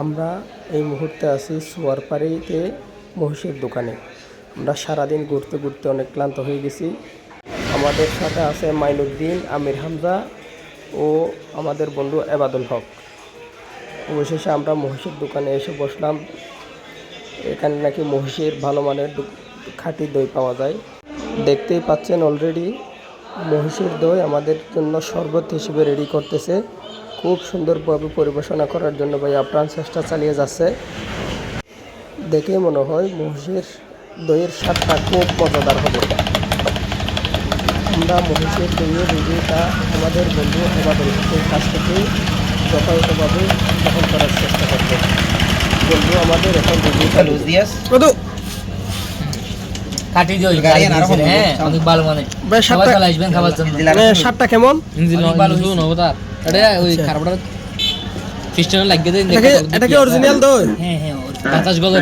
আমরা এই মুহূর্তে আছি সোয়ারপাড়িতে মহিষের দোকানে। আমরা সারাদিন ঘুরতে ঘুরতে অনেক ক্লান্ত হয়ে গেছি। আমাদের সাথে আছে মাইনুদ্দিন, আমির হামজা ও আমাদের বন্ধু এবাদুল হক। অবশেষে আমরা মহিষের দোকানে এসে বসলাম। এখানে নাকি মহিষের ভালো মানের খাঁটি দই পাওয়া যায়। দেখতেই পাচ্ছেন অলরেডি মহিষের দই আমাদের জন্য শরবত হিসেবে রেডি করতেছে। খুব সুন্দরভাবে পরিবেশনা করার জন্য ভাই আপ্রাণ চেষ্টা চালিয়ে যাচ্ছে। দেখে মনে হয় মহিষের দইয়ের স্বাদটা খুব মজাদার হবে। আমরা মহিষের দইয়ের রিভিউটা আমাদের বন্ধু হকের কাছ থেকে যথাযথভাবে গ্রহণ করার চেষ্টা করব। বন্ধু আমাদের এখন রিভিউটা días. কাটি হ্যাঁ অনেক ভালো মানে। সবাই চলে আসবেন খাবার জন্য। মানে কেমন? অনেক ভালো হয়েছে। এটা ওই আচ্ছা। খারাপটা ফিস্টনে লাগিয়ে দেন এটা কি- অরিজিনাল দই? হ্যাঁ হ্যাঁ বাতাস গলে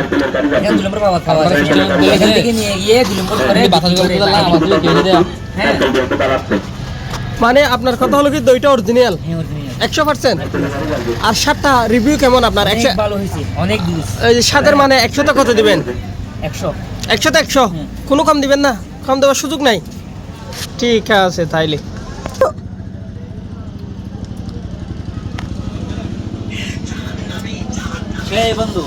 এখানে দুই নম্বর পাওয়া খাওয়া তারপরে যায়। সিস্টেম বলে এখান থেকে নিয়ে গিয়ে দুই নম্বর করে বাতাস গলে দিলাম আমাদের কেটে দেয়া। হ্যাঁ। মানে আপনার কথা হলো কি দইটা অরিজিনাল হ্যাঁ একশো পার্সেন্ট আর সাতটা রিভিউ কেমন আপনার? একশো ভালো হয়েছে অনেক এই সাতের মানে একশোতে কত দিবেন? একশো। একশোতে একশো। কোনো কম দিবেন না। কম দেওয়ার সুযোগ নাই। ঠিক আছে তাইলে বন্ধু।